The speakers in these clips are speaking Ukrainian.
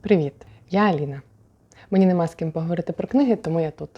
Привіт! Я Аліна. Мені нема з ким поговорити про книги, тому я тут.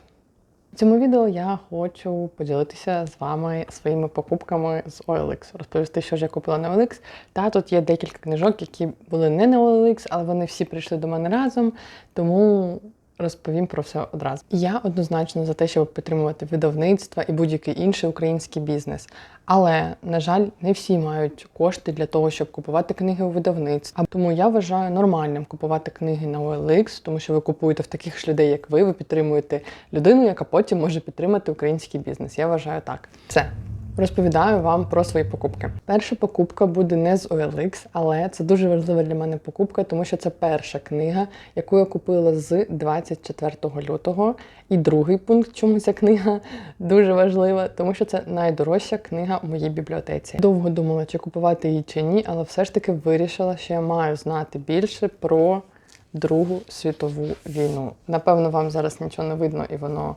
В цьому відео я хочу поділитися з вами своїми покупками з OLX, розповісти, що ж я купила на OLX. Та тут є декілька книжок, які були не на OLX, але вони всі прийшли до мене разом, тому розповім про все одразу. Я однозначно за те, щоб підтримувати видавництва і будь-який інший український бізнес. Але, на жаль, не всі мають кошти для того, щоб купувати книги у видавництв. Тому я вважаю нормальним купувати книги на OLX, тому що ви купуєте в таких ж людей, як ви. Ви підтримуєте людину, яка потім може підтримати український бізнес. Я вважаю так. Все. Розповідаю вам про свої покупки. Перша покупка буде не з OLX, але це дуже важлива для мене покупка, тому що це перша книга, яку я купила з 24 лютого. І другий пункт, чому ця книга дуже важлива, тому що це найдорожча книга у моїй бібліотеці. Довго думала, чи купувати її чи ні, але все ж таки вирішила, що я маю знати більше про Другу світову війну. Напевно, вам зараз нічого не видно і воно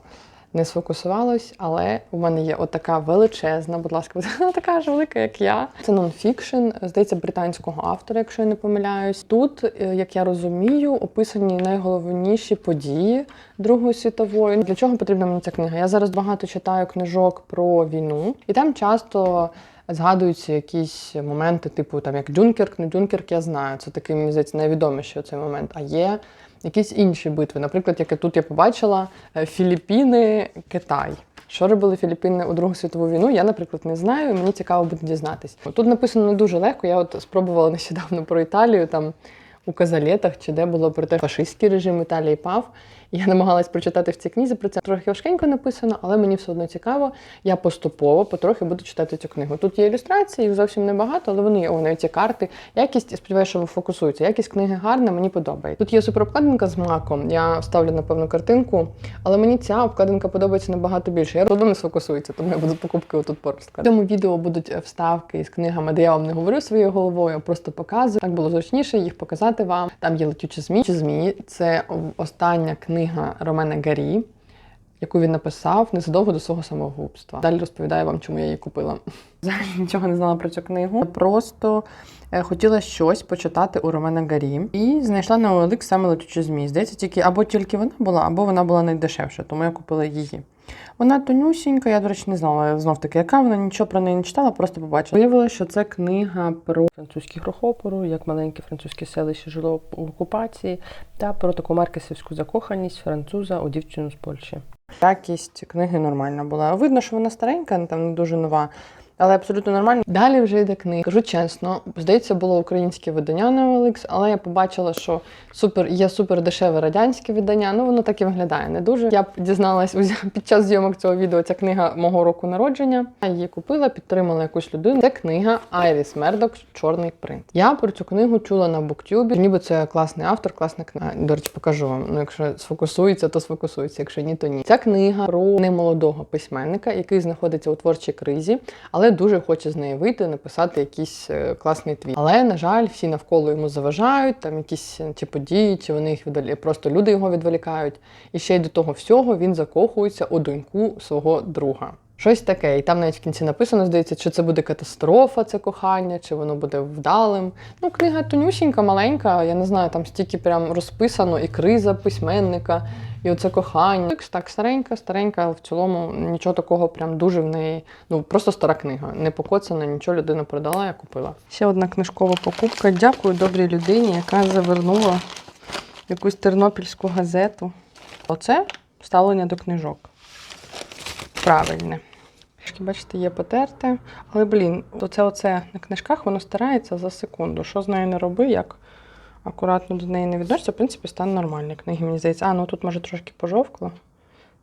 не сфокусувалось, але у мене є отака величезна, будь ласка, вона така ж велика, як я. Це нонфікшн, здається, британського автора, якщо я не помиляюсь. Тут, е, як я розумію, описані найголовніші події Другої світової. Для чого потрібна мені ця книга? Я зараз багато читаю книжок про війну, і там часто. Згадуються якісь моменти, типу там як Дюнкерк, не Дюнкерк, я знаю. Це такий, мені здається, найвідоміший цей момент. А є якісь інші битви. Наприклад, як тут я побачила е, Філіппіни, Китай. Що робили Філіппіни у Другу світову війну? Я, наприклад, не знаю. Мені цікаво буде дізнатись. Тут написано не дуже легко. Я от спробувала нещодавно про Італію там. У Казалетах чи де було про те, фашистський режим Італії пав. Я намагалась прочитати в цій книзі. Про це трохи важкенько написано, але мені все одно цікаво. Я поступово потрохи буду читати цю книгу. Тут є ілюстрації, їх зовсім небагато, але вони є о, навіть ці карти. Якість сподіваюся, що ви фокусуєтеся. Якість книги гарна, мені подобається. Тут є суперобкладинка з маком. Я ставлю напевно картинку, але мені ця обкладинка подобається набагато більше. Я родом не сфокусується, тому я буду покупки отут поруч. В цьому відео будуть вставки із книгами, де я вам не говорю своєю головою, а просто показую. Так було зручніше їх показати вам. Там є летючі змі. Змі це остання книга Ромена Гарі, яку він написав незадовго до свого самогубства. Далі розповідаю вам, чому я її купила. Взагалі нічого не знала про цю книгу. Я просто е, хотіла щось почитати у Ромена Гарі і знайшла на OLX саме летючу змі. Здається, тільки або тільки вона була, або вона була найдешевша, тому я купила її. Вона тонюсінька, я, до речі, не знала знов таки, яка вона нічого про неї не читала, просто побачила. Виявилося, що це книга про французький грохопору, як маленьке французьке селище жило в окупації, та про таку маркесівську закоханість француза у дівчину з Польщі. Якість книги нормальна була. Видно, що вона старенька, там не дуже нова. Але абсолютно нормально. Далі вже йде книга. Кажу чесно, здається, було українське видання на OLX, але я побачила, що супер є супер дешеве радянське видання. Ну воно так і виглядає не дуже. Я дізналась під час зйомок цього відео. Ця книга мого року народження. Я її купила, підтримала якусь людину. Це книга Айріс Мердок Чорний принт. Я про цю книгу чула на буктюбі. Ніби це класний автор, класна книга. До речі, покажу вам. Ну, якщо сфокусується, то сфокусується. Якщо ні, то ні. Ця книга про немолодого письменника, який знаходиться у творчій кризі, але дуже хоче з неї вийти, написати якийсь е, класний твіт. Але, на жаль, всі навколо йому заважають, там якісь чи події, чи вони їх відволі... просто люди його відволікають. І ще й до того всього він закохується у доньку свого друга. Щось таке, і там навіть в кінці написано, здається, чи це буде катастрофа, це кохання, чи воно буде вдалим. Ну, книга тонюсінька, маленька, я не знаю, там стільки прям розписано і криза письменника, і оце кохання. Так, старенька, старенька, але в цілому нічого такого прям дуже в неї. Ну, просто стара книга. Не покоцана, нічого людина продала, я купила. Ще одна книжкова покупка. Дякую добрій людині, яка завернула якусь тернопільську газету. Оце ставлення до книжок. Правильне. Бачите, є потерте. Але, блін, оце оце на книжках воно старається за секунду. Що з нею не роби, як акуратно до неї не відноситься, в принципі, стан нормальний. Книги, мені здається, а, ну тут може трошки пожовкло.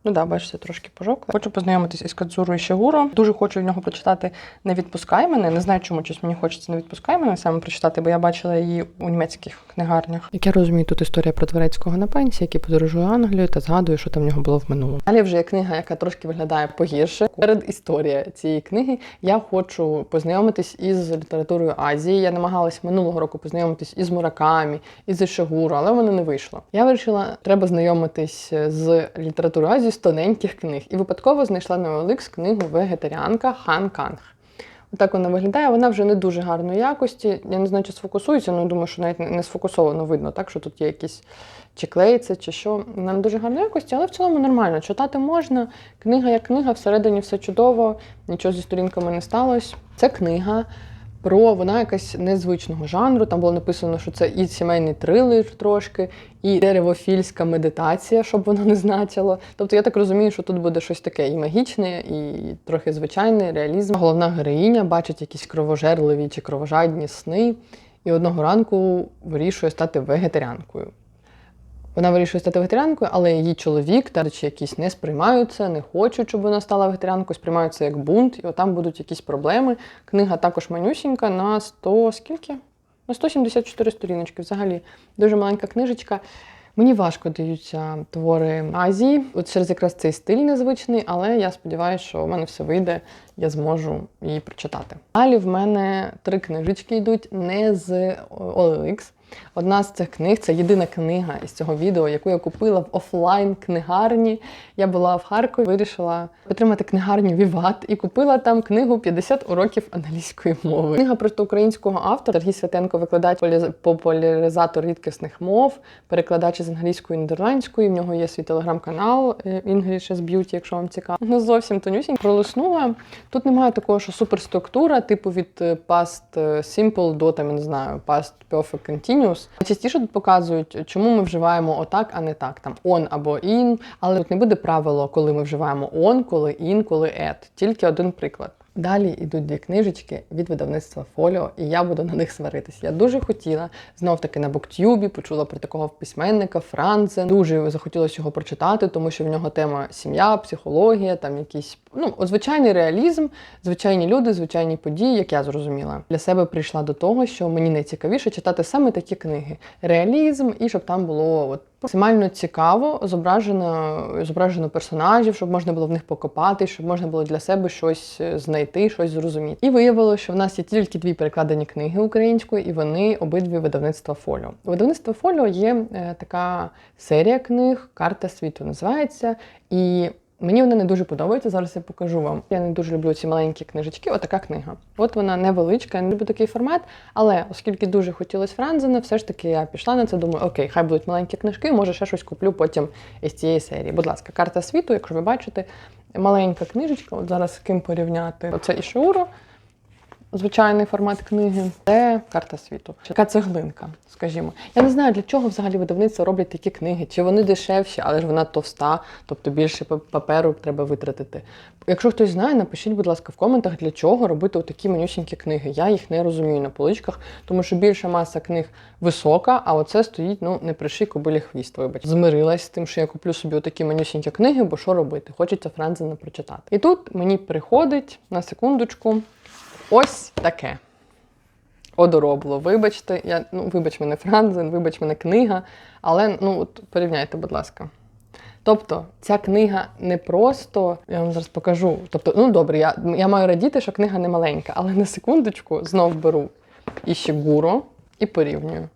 Ну да, бачите, трошки пожовкло. Хочу познайомитися із Кадзурою Щегуро. Дуже хочу в нього прочитати Не відпускай мене. Не знаю, чому щось мені хочеться не відпускай мене саме прочитати, бо я бачила її у німецьких книгарнях. Як я розумію, тут історія про дворецького на пенсії, який подорожує Англію та згадує, що там в нього було в минулому. Далі вже є книга, яка трошки виглядає погірше. Перед історія цієї книги я хочу познайомитись із літературою Азії. Я намагалась минулого року познайомитись із Муракамі, із Ішигуру, але воно не вийшло. Я вирішила, треба знайомитись з літературою Азії з тоненьких книг. І випадково знайшла на книгу Вегетаріанка Хан Канг. Так вона виглядає. Вона вже не дуже гарної якості. Я не знаю, чи сфокусується, але думаю, що навіть не- сфокусовано видно, так що тут є якісь чи клеїться, чи що. Не дуже гарної якості, але в цілому нормально. Читати можна. Книга як книга, всередині все чудово, нічого зі сторінками не сталося. Це книга. Про вона якась незвичного жанру. Там було написано, що це і сімейний трилер трошки, і деревофільська медитація, щоб воно не значило. Тобто я так розумію, що тут буде щось таке і магічне, і трохи звичайний реалізм. Головна героїня бачить якісь кровожерливі чи кровожадні сни, і одного ранку вирішує стати вегетаріанкою. Вона вирішує стати вегетаріанкою, але її чоловік та речі якісь не сприймаються, не хочуть, щоб вона стала вегетаріанкою, сприймаються як бунт, і отам будуть якісь проблеми. Книга також манюсінька на 100 скільки? На 174 сторіночки. Взагалі дуже маленька книжечка. Мені важко даються твори Азії, от через якраз цей стиль незвичний, але я сподіваюся, що в мене все вийде, я зможу її прочитати. Далі в мене три книжечки йдуть не з OLX. Одна з цих книг це єдина книга із цього відео, яку я купила в офлайн книгарні. Я була в Харкові, вирішила підтримати книгарню Віват і купила там книгу «50 уроків англійської мови. Книга просто українського автора Сергій Святенко, викладач популяризатор рідкісних мов, перекладач з англійської і нідерландської. В нього є свій телеграм-канал е, English is Beauty, якщо вам цікаво. Ну зовсім тонюсінько. Пролиснула. Тут немає такого, що суперструктура, типу від е, past е, simple до там, я не знаю, past perfect continuous. Частіше тут показують, чому ми вживаємо отак, а не так. Там он або ін. але тут не буде правило, коли ми вживаємо он, коли ін, коли ет. Тільки один приклад. Далі йдуть дві книжечки від видавництва Фоліо, і я буду на них сваритись. Я дуже хотіла знов таки на буктюбі, почула про такого письменника Францен. Дуже захотілося його прочитати, тому що в нього тема сім'я, психологія, там якісь ну звичайний реалізм, звичайні люди, звичайні події, як я зрозуміла. Для себе прийшла до того, що мені найцікавіше читати саме такі книги: реалізм, і щоб там було от. Максимально цікаво зображено, зображено персонажів, щоб можна було в них покопати, щоб можна було для себе щось е, знайти, щось зрозуміти. І виявилося, що в нас є тільки дві перекладені книги українською, і вони обидві видавництва Фоліо. Видавництво Фоліо є е, така серія книг Карта світу називається. І Мені вона не дуже подобається. Зараз я покажу вам. Я не дуже люблю ці маленькі книжечки. Отака книга. От вона невеличка, не люблю такий формат. Але оскільки дуже хотілося Франзена, все ж таки я пішла на це. Думаю, окей, хай будуть маленькі книжки, може ще щось куплю потім із цієї серії. Будь ласка, карта світу, якщо ви бачите, маленька книжечка. От зараз з ким порівняти. Оце Ішеуро. Звичайний формат книги це карта світу. Така цеглинка, скажімо. Я не знаю, для чого взагалі видавництва роблять такі книги. Чи вони дешевші, але ж вона товста, тобто більше паперу треба витратити. Якщо хтось знає, напишіть, будь ласка, в коментах, для чого робити такі манюсінькі книги. Я їх не розумію на поличках, тому що більша маса книг висока, а оце стоїть ну не приший кобилі хвіст. Вибач, змирилась з тим, що я куплю собі отакі манюсінькі книги, бо що робити? Хочеться Франзена прочитати. І тут мені приходить на секундочку. Ось таке. Одоробло. Вибачте, я, ну, вибач мене Франзен, вибач мене книга, але ну, от, порівняйте, будь ласка. Тобто, ця книга не просто, я вам зараз покажу. Тобто, ну добре, я, я маю радіти, що книга не маленька, але на секундочку знов беру Ішігуро і порівнюю.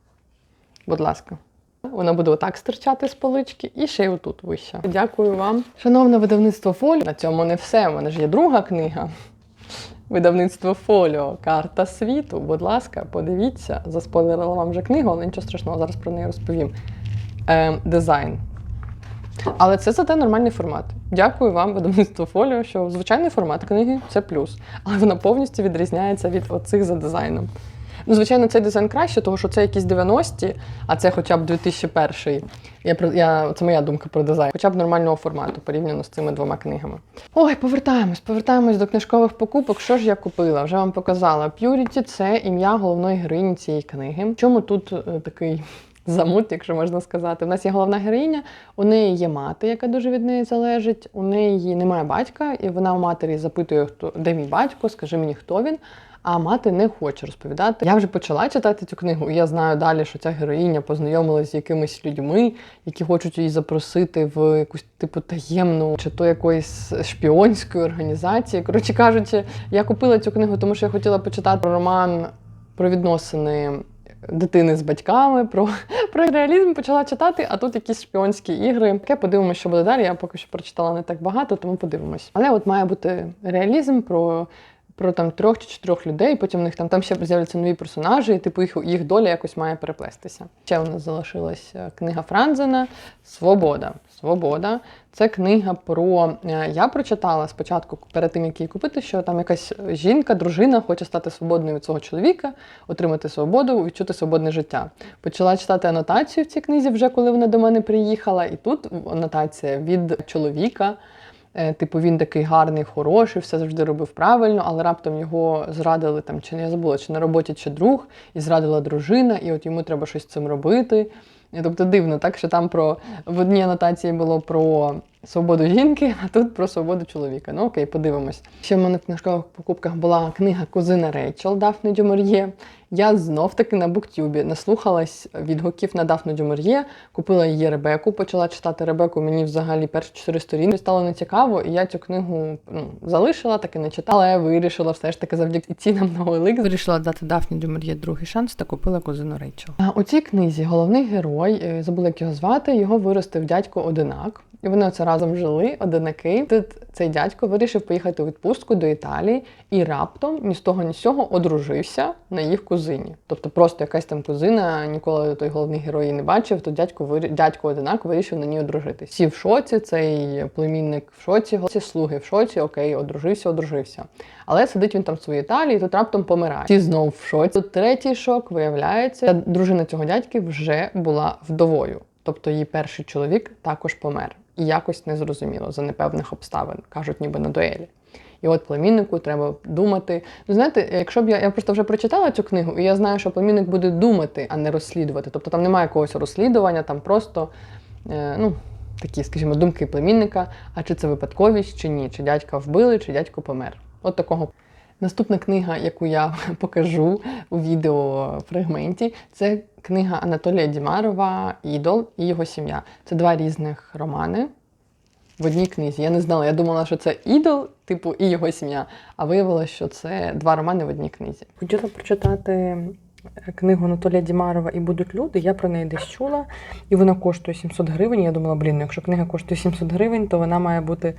Будь ласка. Вона буде отак стирчати з полички і ще й отут вище. Дякую вам. Шановне видавництво Фолі. На цьому не все. У мене ж є друга книга. Видавництво Фоліо, карта світу. Будь ласка, подивіться, заспойлерила вам вже книгу, але нічого страшного, зараз про неї розповім. Е, дизайн. Але це зате нормальний формат. Дякую вам, видавництво Фоліо, що звичайний формат книги це плюс. Але вона повністю відрізняється від оцих за дизайном. Ну, звичайно, цей дизайн краще, тому що це якісь 90-ті, а це хоча б 2001. Я, я, це моя думка про дизайн. Хоча б нормального формату порівняно з цими двома книгами. Ой, повертаємось, повертаємось до книжкових покупок. Що ж я купила? Вже вам показала. Purity – це ім'я головної героїні цієї книги. Чому тут е, такий замут, якщо можна сказати? У нас є головна героїня, у неї є мати, яка дуже від неї залежить. У неї немає батька, і вона у матері запитує, хто де мій батько, скажи мені, хто він. А мати не хоче розповідати. Я вже почала читати цю книгу, і я знаю далі, що ця героїня познайомилася з якимись людьми, які хочуть її запросити в якусь типу таємну чи то якоїсь шпіонської організації. Коротше кажучи, я купила цю книгу, тому що я хотіла почитати роман про відносини. Дитини з батьками, про, про реалізм почала читати, а тут якісь шпіонські ігри. Таке подивимося, що буде далі. Я поки що прочитала не так багато, тому подивимось. Але от має бути реалізм про про там трьох чи чотирьох людей, потім в них там, там ще з'являться нові персонажі, і типу їх, їх доля якось має переплестися. Ще у нас залишилася книга Франзена Свобода. Свобода. Це книга про. е, Я прочитала спочатку перед тим, як її купити, що там якась жінка, дружина хоче стати свободною від свого чоловіка, отримати свободу, відчути свободне життя. Почала читати анотацію в цій книзі, вже коли вона до мене приїхала, і тут анотація від чоловіка. Е, Типу, він такий гарний, хороший, все завжди робив правильно, але раптом його зрадили там, чи я забула, чи на роботі, чи друг, і зрадила дружина, і от йому треба щось з цим робити. Тобто дивно, так що там про в одній анотації було про свободу жінки, а тут про свободу чоловіка. Ну окей, подивимось. Ще в мене в книжкових покупках була книга Кузина Рейчел Дафни Дюмор'є. Я знов таки на буктюбі наслухалась відгуків на Дафну Дюмор'є, купила її Ребеку, почала читати Ребеку. Мені взагалі перші чотири сторінки стало нецікаво, і я цю книгу ну, залишила, так і не читала. Я вирішила все ж таки завдяки цінам на OLX. Вирішила дати Дафні Дюмор'є другий шанс та купила Кузину Рейчел. А у цій книзі головний герой, е, забула як його звати, його виростив дядько Одинак. І вони оце разом жили, одинаки. Тут цей дядько вирішив поїхати у відпустку до Італії і раптом ні з того, ні з цього одружився на їх кузині. Тобто просто якась там кузина, ніколи той головний герой не бачив, то дядько вирі... дядько одинак вирішив на ній одружитись. Всі в шоці, цей племінник в шоці, всі слуги в шоці, окей, одружився, одружився. Але сидить він там в своїй Італії, і тут раптом помирає. Всі знов в шоці. Тут третій шок виявляється, дружина цього дядьки вже була вдовою. Тобто її перший чоловік також помер. І якось незрозуміло за непевних обставин, кажуть, ніби на дуелі. І от племіннику треба думати. Ну, знаєте, якщо б я, я просто вже прочитала цю книгу, і я знаю, що племінник буде думати, а не розслідувати. Тобто там немає якогось розслідування, там просто е, ну, такі, скажімо, думки племінника, а чи це випадковість, чи ні, чи дядька вбили, чи дядько помер. От такого. Наступна книга, яку я покажу у відео фрагменті, це книга Анатолія Дімарова Ідол і його сім'я. Це два різних романи в одній книзі. Я не знала, я думала, що це ідол, типу, і його сім'я, а виявилося, що це два романи в одній книзі. Хотіла прочитати е, книгу Анатолія Дімарова І будуть люди. Я про неї десь чула, і вона коштує 700 гривень. Я думала, блін, ну якщо книга коштує 700 гривень, то вона має бути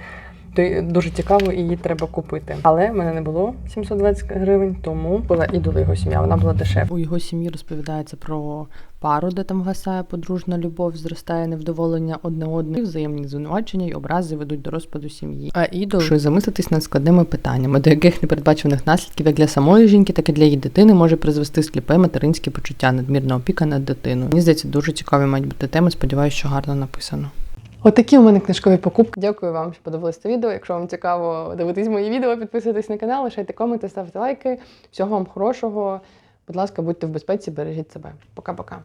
дуже цікаво і її треба купити. Але в мене не було 720 гривень, тому була ідола його сім'я. Вона була дешева. У його сім'ї розповідається про пару, де там гасає подружна любов, зростає невдоволення одне одне, взаємні звинувачення й образи ведуть до розпаду сім'ї. А ідол що замислитись над складними питаннями, до яких непередбачених наслідків як для самої жінки, так і для її дитини може призвести сліпе материнське почуття, надмірна опіка над дитиною. Мені здається, дуже цікаві мають бути теми. Сподіваюся, що гарно написано. Отакі у мене книжкові покупки. Дякую вам, що подивилися це відео. Якщо вам цікаво дивитись мої відео, підписуйтесь на канал, лишайте коменти, ставте лайки. Всього вам хорошого. Будь ласка, будьте в безпеці, бережіть себе. Пока-пока.